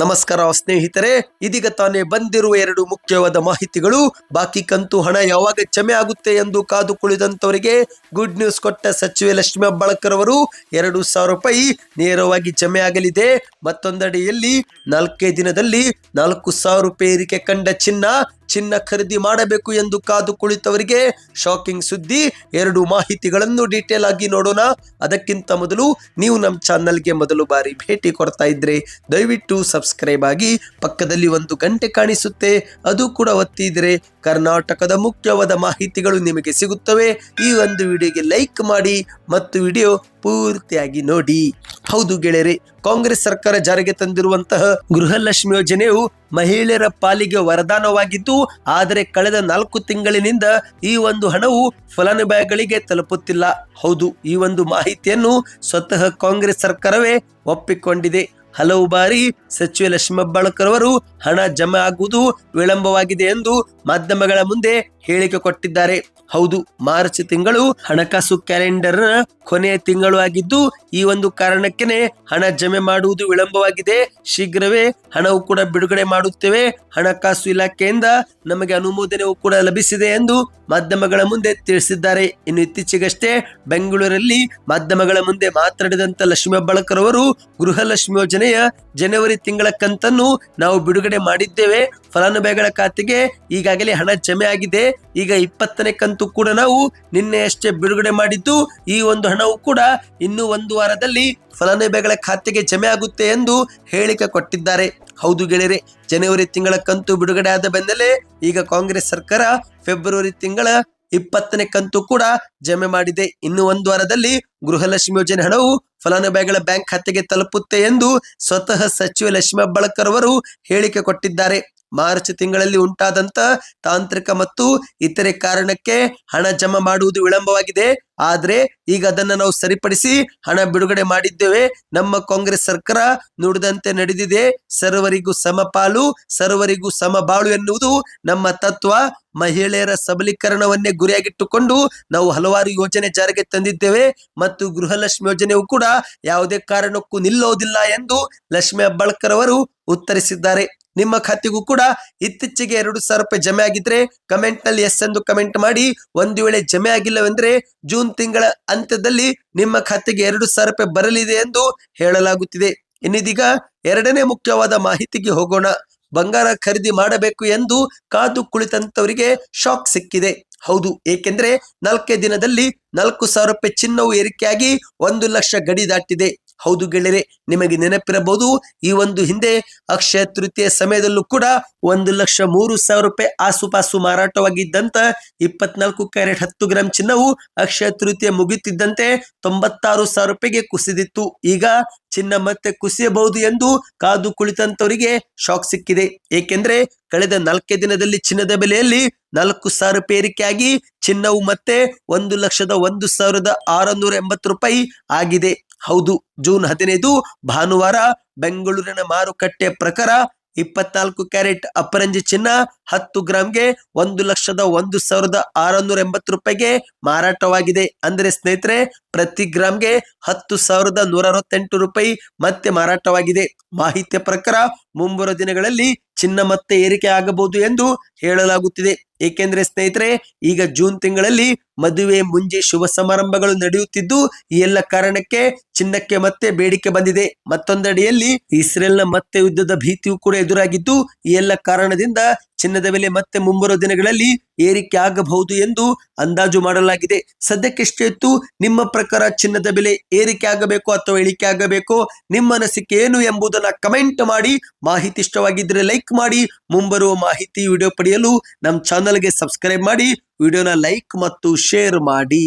ನಮಸ್ಕಾರ ಸ್ನೇಹಿತರೆ, ಇದೀಗ ತಾನೇ ಬಂದಿರುವ ಎರಡು ಮುಖ್ಯವಾದ ಮಾಹಿತಿಗಳು. ಬಾಕಿ ಕಂತು ಹಣ ಯಾವಾಗ ಜಮೆ ಆಗುತ್ತೆ ಎಂದು ಕಾದು ಕುಳಿದಂತವರಿಗೆ ಗುಡ್ ನ್ಯೂಸ್ ಕೊಟ್ಟ ಸಚಿವೆ ಲಕ್ಷ್ಮೀ ಅಬ್ಬಾಳ್ಕರ್ ಅವರು ಎರಡು ಸಾವಿರ ರೂಪಾಯಿ ನೇರವಾಗಿ ಜಮೆ ಆಗಲಿದೆ. ಮತ್ತೊಂದೆಡೆಯಲ್ಲಿ ನಾಲ್ಕೇ ದಿನದಲ್ಲಿ ನಾಲ್ಕು ಸಾವಿರ ರೂಪಾಯಿ ಏರಿಕೆ ಕಂಡ ಚಿನ್ನ ಚಿನ್ನ ಖರೀದಿ ಮಾಡಬೇಕು ಎಂದು ಕಾದು ಕುಳಿತವರಿಗೆ ಶಾಕಿಂಗ್ ಸುದ್ದಿ. ಎರಡು ಮಾಹಿತಿಗಳನ್ನು ಡೀಟೇಲ್ ಆಗಿ ನೋಡೋಣ. ಅದಕ್ಕಿಂತ ಮೊದಲು ನೀವು ನಮ್ಮ ಚಾನಲ್ಗೆ ಮೊದಲು ಬಾರಿ ಭೇಟಿ ಕೊಡ್ತಾ ಇದ್ರೆ ದಯವಿಟ್ಟು ಸಬ್ಸ್ಕ್ರೈಬ್ ಆಗಿ ಪಕ್ಕದಲ್ಲಿ ಒಂದು ಗಂಟೆ ಕಾಣಿಸುತ್ತೆ. ಅದು ಕೂಡ ಒತ್ತಿದ್ರೆ ಕರ್ನಾಟಕದ ಮುಖ್ಯವಾದ ಮಾಹಿತಿಗಳು ನಿಮಗೆ ಸಿಗುತ್ತವೆ. ಈ ಒಂದು ವಿಡಿಯೋಗೆ ಲೈಕ್ ಮಾಡಿ ಮತ್ತು ವಿಡಿಯೋ ಪೂರ್ತಿಯಾಗಿ ನೋಡಿ. ಹೌದು ಗೆಳೆಯರೆ, ಕಾಂಗ್ರೆಸ್ ಸರ್ಕಾರ ಜಾರಿಗೆ ತಂದಿರುವಂತಹ ಗೃಹಲಕ್ಷ್ಮಿ ಯೋಜನೆಯು ಮಹಿಳೆಯರ ಪಾಲಿಗೆ ವರದಾನವಾಗಿದ್ದು, ಆದರೆ ಕಳೆದ ನಾಲ್ಕು ತಿಂಗಳಿನಿಂದ ಈ ಒಂದು ಹಣವು ಫಲಾನುಭವಿಗಳಿಗೆ ತಲುಪುತ್ತಿಲ್ಲ. ಹೌದು, ಈ ಒಂದು ಮಾಹಿತಿಯನ್ನು ಸ್ವತಃ ಕಾಂಗ್ರೆಸ್ ಸರ್ಕಾರವೇ ಒಪ್ಪಿಕೊಂಡಿದೆ. ಹಲವು ಬಾರಿ ಸಚಿವ ಲಕ್ಷ್ಮೀ ಅವರು ಹಣ ಜಮೆ ಆಗುವುದು ವಿಳಂಬವಾಗಿದೆ ಎಂದು ಮಾಧ್ಯಮಗಳ ಮುಂದೆ ಹೇಳಿಕೆ ಕೊಟ್ಟಿದ್ದಾರೆ. ಹೌದು, ಮಾರ್ಚ್ ತಿಂಗಳು ಹಣಕಾಸು ಕ್ಯಾಲೆಂಡರ್ ಕೊನೆಯ ತಿಂಗಳು ಆಗಿದ್ದು, ಈ ಒಂದು ಕಾರಣಕ್ಕೆ ಹಣ ಜಮೆ ಮಾಡುವುದು ವಿಳಂಬವಾಗಿದೆ. ಶೀಘ್ರವೇ ಹಣವು ಕೂಡ ಬಿಡುಗಡೆ ಮಾಡುತ್ತೇವೆ. ಹಣಕಾಸು ಇಲಾಖೆಯಿಂದ ನಮಗೆ ಅನುಮೋದನೆಯೂ ಕೂಡ ಲಭಿಸಿದೆ ಎಂದು ಮಾಧ್ಯಮಗಳ ಮುಂದೆ ತಿಳಿಸಿದ್ದಾರೆ. ಇನ್ನು ಇತ್ತೀಚೆಗಷ್ಟೇ ಬೆಂಗಳೂರಲ್ಲಿ ಮಾಧ್ಯಮಗಳ ಮುಂದೆ ಮಾತನಾಡಿದಂತ ಲಕ್ಷ್ಮೀ ಹೆಬ್ಬಾಳ್ಕರ್ ಅವರು ಗೃಹಲಕ್ಷ್ಮಿ ಯೋಜನೆಯ ಜನವರಿ ತಿಂಗಳ ಕಂತನ್ನು ನಾವು ಬಿಡುಗಡೆ ಮಾಡಿದ್ದೇವೆ. ಫಲಾನುಭವಿಗಳ ಖಾತೆಗೆ ಈಗಾಗಲೇ ಹಣ ಜಮೆ ಆಗಿದೆ. ಈಗ ಇಪ್ಪತ್ತನೇ ಕಂತು ಕೂಡ ನಾವು ನಿನ್ನೆಯಷ್ಟೇ ಬಿಡುಗಡೆ ಮಾಡಿದ್ದು. ಈ ಒಂದು ಹಣವು ಕೂಡ ಇನ್ನು ಒಂದು ವಾರದಲ್ಲಿ ಫಲಾನುಭವಿಗಳ ಖಾತೆಗೆ ಜಮೆ ಆಗುತ್ತೆ ಎಂದು ಹೇಳಿಕೆ ಕೊಟ್ಟಿದ್ದಾರೆ. ಹೌದು ಗೆಳೆಯರೆ, ಜನವರಿ ತಿಂಗಳ ಕಂತು ಬಿಡುಗಡೆ ಆದ ಬೆನ್ನಲ್ಲೇ ಈಗ ಕಾಂಗ್ರೆಸ್ ಸರ್ಕಾರ ಫೆಬ್ರವರಿ ತಿಂಗಳ ಇಪ್ಪತ್ತನೇ ಕಂತು ಕೂಡ ಜಮೆ ಮಾಡಿದೆ. ಇನ್ನು ಒಂದು ವಾರದಲ್ಲಿ ಗೃಹಲಕ್ಷ್ಮಿ ಯೋಜನೆ ಹಣವು ಫಲಾನುಭವಿಗಳ ಬ್ಯಾಂಕ್ ಖಾತೆಗೆ ತಲುಪುತ್ತೆ ಎಂದು ಸ್ವತಃ ಸಚಿವೆ ಲಕ್ಷ್ಮೀ ಬಳಕರ್ ಅವರು ಹೇಳಿಕೆ ಕೊಟ್ಟಿದ್ದಾರೆ. ಮಾರ್ಚ್ ತಿಂಗಳಲ್ಲಿ ಉಂಟಾದಂತ ತಾಂತ್ರಿಕ ಮತ್ತು ಇತರೆ ಕಾರಣಕ್ಕೆ ಹಣ ಜಮಾ ಮಾಡುವುದು ವಿಳಂಬವಾಗಿದೆ. ಆದ್ರೆ ಈಗ ಅದನ್ನ ನಾವು ಸರಿಪಡಿಸಿ ಹಣ ಬಿಡುಗಡೆ ಮಾಡಿದ್ದೇವೆ. ನಮ್ಮ ಕಾಂಗ್ರೆಸ್ ಸರ್ಕಾರ ನುಡಿದಂತೆ ನಡೆದಿದೆ. ಸರ್ವರಿಗೂ ಸಮಪಾಲು, ಸರ್ವರಿಗೂ ಸಮಬಾಳು ಎನ್ನುವುದು ನಮ್ಮ ತತ್ವ. ಮಹಿಳೆಯರ ಸಬಲೀಕರಣವನ್ನೇ ಗುರಿಯಾಗಿಟ್ಟುಕೊಂಡು ನಾವು ಹಲವಾರು ಯೋಜನೆ ಜಾರಿಗೆ ತಂದಿದ್ದೇವೆ. ಮತ್ತು ಗೃಹಲಕ್ಷ್ಮಿ ಯೋಜನೆಯು ಕೂಡ ಯಾವುದೇ ಕಾರಣಕ್ಕೂ ನಿಲ್ಲೋದಿಲ್ಲ ಎಂದು ಲಕ್ಷ್ಮಿ ಹೆಬ್ಬಾಳ್ಕರ್ ಅವರು ಉತ್ತರಿಸಿದ್ದಾರೆ. ನಿಮ್ಮ ಖಾತೆಗೂ ಕೂಡ ಇತ್ತೀಚೆಗೆ ಎರಡು ಸಾವಿರ ರೂಪಾಯಿ ಜಮೆ ಆಗಿದ್ರೆ ಕಮೆಂಟ್ನಲ್ಲಿ ಎಸ್ ಎಂದು ಕಮೆಂಟ್ ಮಾಡಿ. ಒಂದು ವೇಳೆ ಜಮೆ ಆಗಿಲ್ಲವೆಂದ್ರೆ ಜೂನ್ ತಿಂಗಳ ಅಂತ್ಯದಲ್ಲಿ ನಿಮ್ಮ ಖಾತೆಗೆ ಎರಡು ಸಾವಿರ ರೂಪಾಯಿ ಬರಲಿದೆ ಎಂದು ಹೇಳಲಾಗುತ್ತಿದೆ. ಇನ್ನಿದೀಗ ಎರಡನೇ ಮುಖ್ಯವಾದ ಮಾಹಿತಿಗೆ ಹೋಗೋಣ. ಬಂಗಾರ ಖರೀದಿ ಮಾಡಬೇಕು ಎಂದು ಕಾದು ಕುಳಿತಂತವರಿಗೆ ಶಾಕ್ ಸಿಕ್ಕಿದೆ. ಹೌದು, ಏಕೆಂದ್ರೆ ನಾಲ್ಕೇ ದಿನದಲ್ಲಿ ನಾಲ್ಕು ಸಾವಿರ ರೂಪಾಯಿ ಚಿನ್ನವು ಏರಿಕೆಯಾಗಿ ಒಂದು ಲಕ್ಷ ಗಡಿ ದಾಟಿದೆ. ಹೌದು ಗೆಳೆಯರೆ, ನಿಮಗೆ ನೆನಪಿರಬಹುದು, ಈ ಒಂದು ಹಿಂದೆ ಅಕ್ಷಯ ತೃತೀಯ ಸಮಯದಲ್ಲೂ ಕೂಡ ಒಂದು ಲಕ್ಷ ಮೂರು ಸಾವಿರ ರೂಪಾಯಿ ಆಸುಪಾಸು ಮಾರಾಟವಾಗಿದ್ದಂತ ಇಪ್ಪತ್ನಾಲ್ಕು ಕ್ಯಾರೆಟ್ ಹತ್ತು ಗ್ರಾಂ ಚಿನ್ನವು ಅಕ್ಷಯ ತೃತೀಯ ಮುಗಿಯುತ್ತಿದ್ದಂತೆ ತೊಂಬತ್ತಾರು ಸಾವಿರ ರೂಪಾಯಿಗೆ ಕುಸಿದಿತ್ತು. ಈಗ ಚಿನ್ನ ಮತ್ತೆ ಕುಸಿಯಬಹುದು ಎಂದು ಕಾದು ಕುಳಿತಂತವರಿಗೆ ಶಾಕ್ ಸಿಕ್ಕಿದೆ. ಏಕೆಂದ್ರೆ ಕಳೆದ ನಾಲ್ಕೇ ದಿನದಲ್ಲಿ ಚಿನ್ನದ ಬೆಲೆಯಲ್ಲಿ ನಾಲ್ಕು ಸಾವಿರ ರೂಪಾಯಿ ಏರಿಕೆಯಾಗಿ ಚಿನ್ನವು ಮತ್ತೆ ಒಂದು ಲಕ್ಷದ ಒಂದು ಸಾವಿರದ ಆರುನೂರ ಎಂಬತ್ತು ರೂಪಾಯಿ ಆಗಿದೆ. ಹೌದು. ಜೂನ್ ಹದಿನೈದು, ಭಾನುವಾರ ಬೆಂಗಳೂರಿನ ಮಾರುಕಟ್ಟೆ ಪ್ರಕಾರ ಇಪ್ಪತ್ನಾಲ್ಕು ಕ್ಯಾರೆಟ್ ಅಪರಂಜಿ ಚಿನ್ನ ಹತ್ತು ಗ್ರಾಮ್ಗೆ ಒಂದು ಲಕ್ಷದ ಒಂದು ಸಾವಿರದ ಆರುನೂರ ಎಂಬತ್ತು ರೂಪಾಯಿಗೆ ಮಾರಾಟವಾಗಿದೆ. ಅಂದರೆ ಸ್ನೇಹಿತರೆ, ಪ್ರತಿ ಗ್ರಾಮ್ಗೆ ಹತ್ತು ಸಾವಿರದ ನೂರ ಅರವತ್ತೆಂಟು ರೂಪಾಯಿ ಮತ್ತೆ ಮಾರಾಟವಾಗಿದೆ. ಮಾಹಿತಿಯ ಪ್ರಕಾರ ಮುಂಬರುವ ದಿನಗಳಲ್ಲಿ ಚಿನ್ನ ಮತ್ತೆ ಏರಿಕೆ ಆಗಬಹುದು ಎಂದು ಹೇಳಲಾಗುತ್ತಿದೆ. ಏಕೆಂದರೆ ಸ್ನೇಹಿತರೆ, ಈಗ ಜೂನ್ ತಿಂಗಳಲ್ಲಿ ಮದುವೆ ಮುಂಜಿ ಶುಭ ಸಮಾರಂಭಗಳು ನಡೆಯುತ್ತಿದ್ದು, ಈ ಎಲ್ಲ ಕಾರಣಕ್ಕೆ ಚಿನ್ನಕ್ಕೆ ಮತ್ತೆ ಬೇಡಿಕೆ ಬಂದಿದೆ. ಮತ್ತೊಂದೆಡೆಯಲ್ಲಿ ಇಸ್ರೇಲ್ನ ಮತ್ತೆ ಯುದ್ಧದ ಭೀತಿಯೂ ಕೂಡ ಎದುರಾಗಿದ್ದು, ಈ ಎಲ್ಲ ಕಾರಣದಿಂದ ಚಿನ್ನದ ಬೆಲೆ ಮತ್ತೆ ಮುಂಬರುವ ದಿನಗಳಲ್ಲಿ ಏರಿಕೆ ಆಗಬಹುದು ಎಂದು ಅಂದಾಜು ಮಾಡಲಾಗಿದೆ. ಸದ್ಯಕ್ಕೆಷ್ಟೇ ಇತ್ತು ನಿಮ್ಮ ಪ್ರಕಾರ ಚಿನ್ನದ ಬೆಲೆ ಏರಿಕೆ ಆಗಬೇಕು ಅಥವಾ ಇಳಿಕೆ ಆಗಬೇಕು ನಿಮ್ಮ ಅನಿಸಿಕೆ ಏನು ಎಂಬುದನ್ನ ಕಮೆಂಟ್ ಮಾಡಿ, ಮಾಹಿತಿ ಇಷ್ಟವಾಗಿದ್ದರೆ ಲೈಕ್ ಮಾಡಿ, ಮುಂಬರುವ ಮಾಹಿತಿ ವಿಡಿಯೋ ಪಡೆಯಲು ನಮ್ಮ ಚಾನಲ್ಗೆ ಸಬ್ಸ್ಕ್ರೈಬ್ ಮಾಡಿ, ವಿಡಿಯೋನ ಲೈಕ್ ಮತ್ತು ಶೇರ್ ಮಾಡಿ.